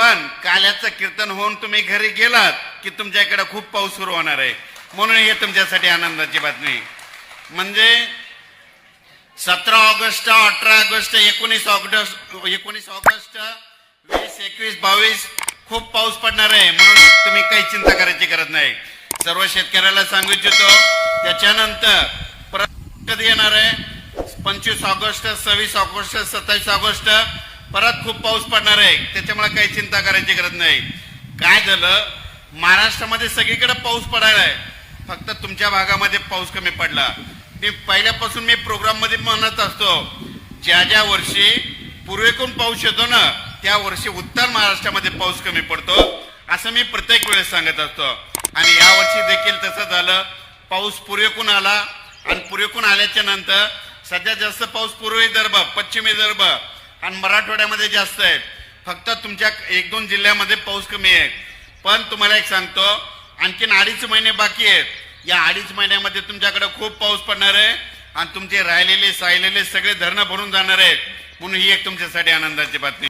पण काल्याचं कीर्तन होऊन तुम्ही घरी गेलात की तुमच्याकडे खूप पाऊस सुरू होणार आहे. म्हणून हे तुमच्यासाठी आनंदाची बातमी म्हणजे सतरा ऑगस्ट अठरा ऑगस्ट एकोणीस ऑगस्ट एकोणीस ऑगस्ट वीस एकवीस बावीस खूप पाऊस पडणार आहे. म्हणून तुम्ही काही चिंता करायची गरज नाही. सर्व शेतकऱ्याला सांगू इच्छितो त्याच्यानंतर परत कधी येणार आहे. पंचवीस ऑगस्ट सव्वीस ऑगस्ट सत्तावीस ऑगस्ट परत खूप पाऊस पडणार आहे. त्याच्यामुळे काही चिंता करायची गरज नाही. काय झालं? महाराष्ट्रामध्ये सगळीकडे पाऊस पडायला आहे. फक्त तुमच्या भागामध्ये पाऊस कमी पडला. मी पहिल्यापासून मी प्रोग्राममध्ये म्हणत असतो ज्या ज्या वर्षी पूर्वेकडून पाऊस येतो ना त्या वर्षी उत्तर महाराष्ट्रामध्ये पाऊस कमी पडतो असं मी प्रत्येक वेळेस सांगत असतो. आणि या वर्षी देखील तसं झालं. पाऊस पूर्वेकून आला. आणि पूर्वेकून आल्याच्यानंतर सध्या जास्त पाऊस पूर्व विदर्भ पश्चिम विदर्भ आणि मराठवाड्यामध्ये जास्त आहेत. फक्त तुमच्या एक दोन जिल्ह्यामध्ये पाऊस कमी आहे. पण तुम्हाला एक सांगतो आणखीन अडीच महिने बाकी आहेत. या अडीच महिन्यामध्ये तुमच्याकडे खूप पाऊस पडणार आहे आणि तुमचे राहिलेले सायलेले सगळे धरणं भरून जाणार आहेत. म्हणून ही एक तुमच्यासाठी आनंदाची बातमी.